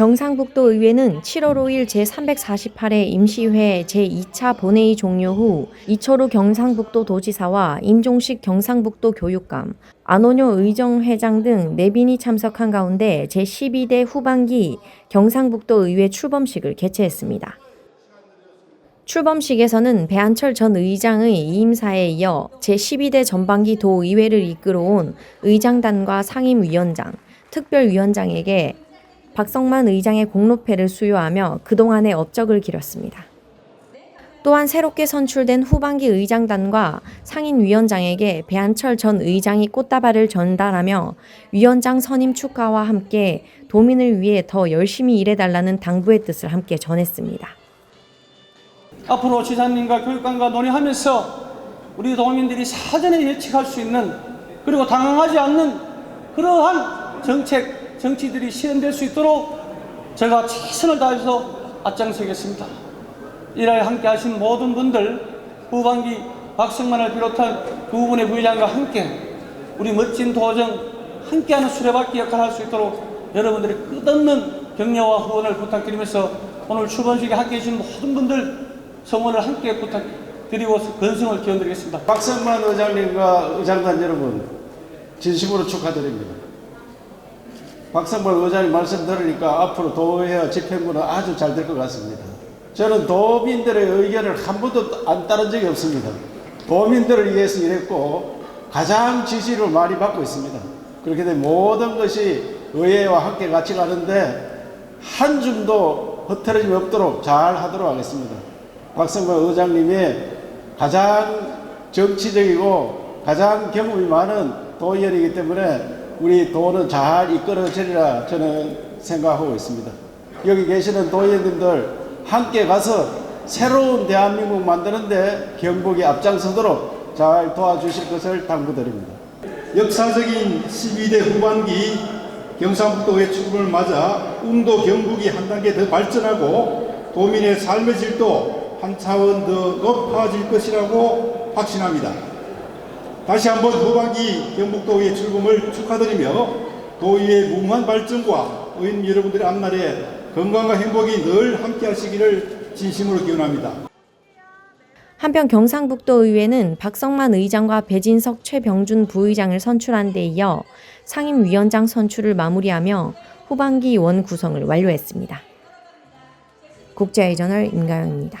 경상북도 의회는 7월 5일 제348회 임시회 제2차 본회의 종료 후 이철우 경상북도 도지사와 임종식 경상북도 교육감, 안원효 의정회장 등 내빈이 참석한 가운데 제12대 후반기 경상북도 의회 출범식을 개최했습니다. 출범식에서는 배한철 전 의장의 이임사에 이어 제12대 전반기 도의회를 이끌어온 의장단과 상임위원장, 특별위원장에게 박성만 의장의 공로패를 수여하며 그동안의 업적을 기렸습니다. 또한 새롭게 선출된 후반기 의장단과 상임위원장에게 배한철 전 의장이 꽃다발을 전달하며 위원장 선임 축하와 함께 도민을 위해 더 열심히 일해달라는 당부의 뜻을 함께 전했습니다. 앞으로 지사님과 교육관과 논의하면서 우리 도민들이 사전에 예측할 수 있는 그리고 당황하지 않는 그러한 정책, 정치들이 실현될 수 있도록 제가 최선을 다해서 앞장서겠습니다. 이날 함께 하신 모든 분들 후반기 박성만을 비롯한 두 분의 부의장과 함께 우리 멋진 도정 함께하는 수레바퀴 역할을 할 수 있도록 여러분들의 끝없는 격려와 후원을 부탁드리면서 오늘 출범식에 함께 해 주신 모든 분들 성원을 함께 부탁드리고 건승을 기원드리겠습니다. 박성만 의장님과 의장단 여러분 진심으로 축하드립니다. 박성만 의장님 말씀 들으니까 앞으로 도의회 집행부는 아주 잘 될 것 같습니다. 저는 도민들의 의견을 한 번도 안 따른 적이 없습니다. 도민들을 위해서 일했고 가장 지지를 많이 받고 있습니다. 그렇게 되면 모든 것이 의회와 함께 같이 가는데 한 줌도 흐트러짐 없도록 잘 하도록 하겠습니다. 박성만 의장님의 가장 정치적이고 가장 경험이 많은 도의원이기 때문에 우리 도는 잘 이끌어지리라 저는 생각하고 있습니다. 여기 계시는 도의원님들 함께 가서 새로운 대한민국 만드는데 경북이 앞장서도록 잘 도와주실 것을 당부드립니다. 역사적인 12대 후반기 경상북도의 출범을 맞아 운도 경북이 한 단계 더 발전하고 도민의 삶의 질도 한 차원 더 높아질 것이라고 확신합니다. 다시 한번 후반기 경북도의 출범을 축하드리며 도의의 무한 발전과 의원 여러분들의 앞날에 건강과 행복이 늘 함께 하시기를 진심으로 기원합니다. 한편 경상북도 의회는 박성만 의장과 배진석 최병준 부의장을 선출한 데 이어 상임위원장 선출을 마무리하며 후반기 원 구성을 완료했습니다. 국제의 저널 임가영입니다.